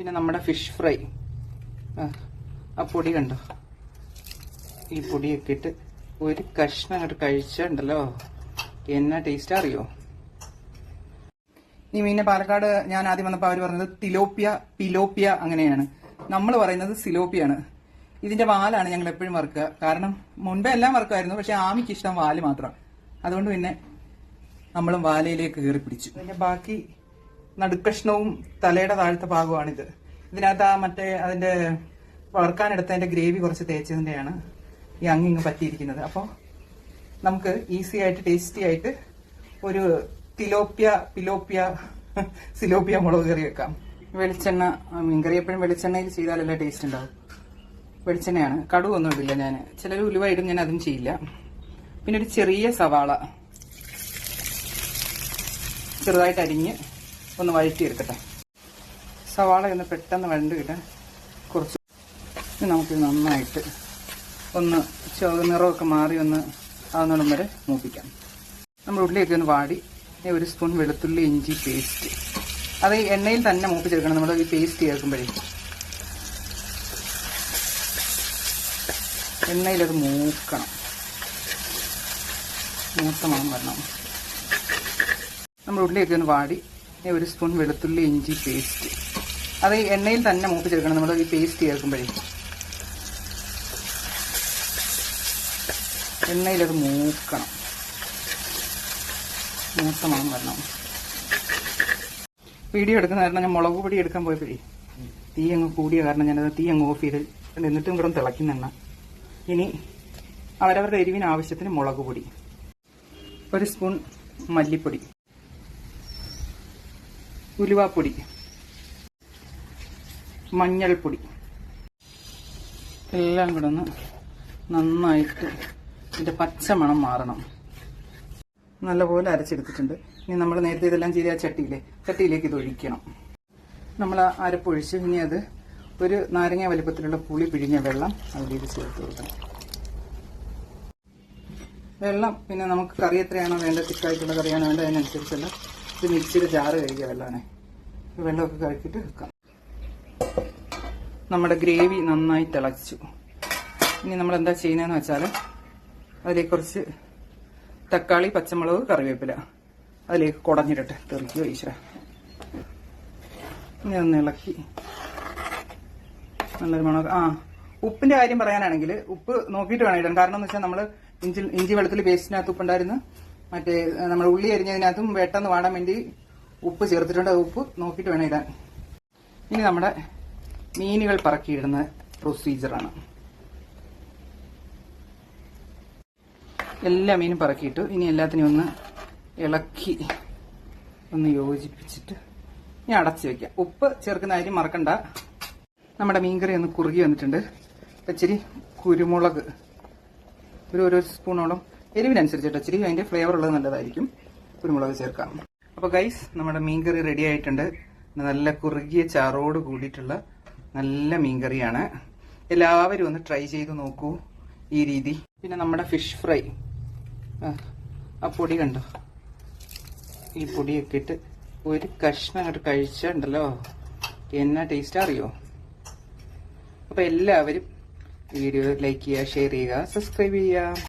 പിന്നെ നമ്മുടെ fish fry ആ, പൊടി കണ്ടോ? ഈ പൊടിയൊക്കെ ഇട്ട് ഒരു കഷ്ണം അങ്ങോട്ട് കഴിച്ചുണ്ടല്ലോ. എന്നാ ടേസ്റ്റ് അറിയോ? ഈ മീനെ പാലക്കാട് ഞാൻ ആദ്യം വന്നപ്പോൾ അവർ പറഞ്ഞത് തിലോപ്പിയ പിലോപ്പിയ അങ്ങനെയാണ്. നമ്മൾ പറയുന്നത് സിലോപ്പിയാണ് ഇതിന്റെ വാലാണ് ഞങ്ങൾ എപ്പോഴും വറുക്കുക. കാരണം മുൻപേ എല്ലാം വറുക്കുമായിരുന്നു പക്ഷെ ആമിക്ക് ഇഷ്ടം വാൽ മാത്രം. അതുകൊണ്ട് പിന്നെ നമ്മളും വാലയിലേക്ക് കയറി പിടിച്ചു. പിന്നെ ബാക്കി നടുക്കഷ്ണവും തലയുടെ താഴത്തെ ഭാഗമാണിത്. ഇതിനകത്ത് ആ മറ്റേ അതിന്റെ വറുക്കാനെടുത്ത അതിന്റെ ഗ്രേവി കുറച്ച് തേച്ചതിന്റെയാണ് ഈ അങ്ങിങ് പറ്റിയിരിക്കുന്നത്. അപ്പോൾ നമുക്ക് ഈസി ആയിട്ട് ടേസ്റ്റി ആയിട്ട് ഒരു തിലോപ്യ പിലോപ്യ സിലോപ്യ മുളക് കറി വെക്കാം. വെളിച്ചെണ്ണ മീൻ മീൻകറി എപ്പോഴും വെളിച്ചെണ്ണയിൽ ചെയ്താലല്ലേ ടേസ്റ്റ് ഉണ്ടാവും. വെളിച്ചെണ്ണയാണ്. കടുവൊന്നും ഇടില്ല ഞാൻ ചിലർ ഉലുവ ഇടും ഞാൻ അതും ചെയ്യില്ല. പിന്നെ ഒരു ചെറിയ സവാള. ചെറുതായിട്ട് അരിഞ്ഞ് ഒന്ന് വഴറ്റിയെടുക്കട്ടെ. സവാള ഒന്ന് പെട്ടെന്ന് വഴണ്ട് കിട്ടാൻ കുറച്ച് നമുക്ക് നന്നായിട്ട് ഒന്ന് ചുവ നിറമൊക്കെ മാറി ഒന്ന് ആവുന്നോളം വരെ മൂപ്പിക്കാം. നമ്മൾ ഉള്ളിയൊക്കെ ഒന്ന് വാടി ഒരു സ്പൂൺ വെളുത്തുള്ളി ഇഞ്ചി പേസ്റ്റ്. അത് എണ്ണയിൽ തന്നെ മൂപ്പിച്ചെടുക്കണം. നമ്മൾ ഈ പേസ്റ്റ് ചേർക്കുമ്പോഴേ. എണ്ണയിലത് മൂക്കണം. മൂത്ത മണം വരണം. നമ്മൾ ഉള്ളിയൊക്കെ ഒന്ന് വാടി ഇനി ഒരു സ്പൂൺ വെളുത്തുള്ളി ഇഞ്ചി പേസ്റ്റ്. അത് ഈ എണ്ണയിൽ തന്നെ മൂപ്പിച്ചെടുക്കണം നമ്മൾ ഈ പേസ്റ്റ് ചേർക്കുമ്പോഴേ. എണ്ണയിലത് മൂക്കണം. മൂത്ത മണം വരണം. വീഡിയോ എടുക്കുന്ന കാരണം ഞാൻ മുളക് പൊടി എടുക്കാൻ പോയപ്പോഴേ തീ അങ്ങ് കൂടിയ കാരണം ഞാനത് തീ അങ്ങ് ഓഫ് ചെയ്ത് എന്നിട്ടും ഇവിടെ തിളയ്ക്കുന്നെണ്ണ ഇനി അവരവരുടെ എരിവിന് ആവശ്യത്തിന് മുളക് പൊടി. ഒരു സ്പൂൺ മല്ലിപ്പൊടി. ഉലുവാപ്പൊടി മഞ്ഞൾപ്പൊടി എല്ലാം കൂടെ ഒന്ന് നന്നായിട്ട് ഇതിന്റെ പച്ചമണം മാറണം. നല്ലപോലെ അരച്ചെടുത്തിട്ടുണ്ട്. ഇനി നമ്മൾ നേരത്തെ ഇതെല്ലാം ചെയ്ത ചട്ടിയില്ലേ ചട്ടിയിലെ ചട്ടിയിലേക്ക് ഇത് ഒഴിക്കണം. നമ്മൾ ആ അരപ്പൊഴിച്ച് ഇനി അത് ഒരു നാരങ്ങ വലിപ്പത്തിലുള്ള പുളി പിഴിഞ്ഞ വെള്ളം അതിലേക്ക് ചേർത്ത് കൊടുക്കണം. വെള്ളം പിന്നെ നമുക്ക് കറി എത്രയാണോ വേണ്ടത് തിക്കായിട്ടുള്ള കറിയാണോ വേണ്ടത് അതിനനുസരിച്ചുള്ള ഇത് മിക്സിയുടെ ജാറ് കഴിക്കുക വെള്ളമാണ് വെള്ളമൊക്കെ കഴിച്ചിട്ട് വെക്കാം. നമ്മുടെ ഗ്രേവി നന്നായി തിളച്ചു. ഇനി നമ്മൾ എന്താ ചെയ്യുന്നതെന്ന് വെച്ചാൽ അതിലേക്ക് കുറച്ച് തക്കാളി പച്ചമുളക് കറിവേപ്പില അതിലേക്ക് കുടഞ്ഞിടട്ടെ തെറിക്കുക ഈശ്വര. ഇനി ഒന്ന് ഇളക്കി. നല്ലൊരു മണം. ആ ഉപ്പിന്റെ കാര്യം പറയാനാണെങ്കിൽ ഉപ്പ് നോക്കിയിട്ട് വേണം ഇടാൻ. കാരണം എന്ന് വെച്ചാൽ നമ്മൾ ഇഞ്ചി ഇഞ്ചി വെളുത്തുള്ളി പേസ്റ്റിനകത്ത് ഉപ്പുണ്ടായിരുന്നു മറ്റേ നമ്മൾ ഉള്ളി അരിഞ്ഞതിനകത്തും വെട്ടെന്ന് വാടാൻ വേണ്ടി ഉപ്പ് ചേർത്തിട്ടുണ്ട്. ഉപ്പ് നോക്കിയിട്ട് വേണം ഇടാൻ. ഇനി നമ്മുടെ മീനുകൾ പറക്കിയിടുന്ന പ്രൊസീജിയറാണ് എല്ലാ മീനും പറക്കിയിട്ടു. ഇനി എല്ലാത്തിനും ഒന്ന് ഇളക്കി ഒന്ന് യോജിപ്പിച്ചിട്ട് ഇനി അടച്ചു വെക്കാം. ഉപ്പ് ചേർക്കുന്ന കാര്യം മറക്കണ്ട. നമ്മുടെ മീൻകറി ഒന്ന് കുറുകി വന്നിട്ടുണ്ട്. ഇച്ചിരി കുരുമുളക്. ഒരു ഓരോ സ്പൂണോളം എരിവിനനുസരിച്ചിട്ട് ഇച്ചിരി അതിന്റെ ഫ്ലേവർ ഉള്ളത് നല്ലതായിരിക്കും. കുരുമുളക് ചേർക്കാം. അപ്പൊ ഗൈസ് നമ്മുടെ മീൻകറി റെഡി ആയിട്ടുണ്ട്. നല്ല കുറുകിയ ചാറോട് കൂടിയിട്ടുള്ള നല്ല മീൻകറിയാണ്. എല്ലാവരും ഒന്ന് ട്രൈ ചെയ്ത് നോക്കൂ ഈ രീതി. പിന്നെ നമ്മുടെ ഫിഷ് ഫ്രൈ ആ, പൊടി കണ്ടോ? ഈ പൊടിയൊക്കെ ഇട്ട് ഒരു കഷ്ണം അങ്ങോട്ട് കഴിച്ചുണ്ടല്ലോ എന്നാ ടേസ്റ്റ് അറിയോ? അപ്പൊ എല്ലാവരും വീഡിയോ ലൈക്ക് ചെയ്യുക ഷെയർ ചെയ്യുക സബ്സ്ക്രൈബ് ചെയ്യുക.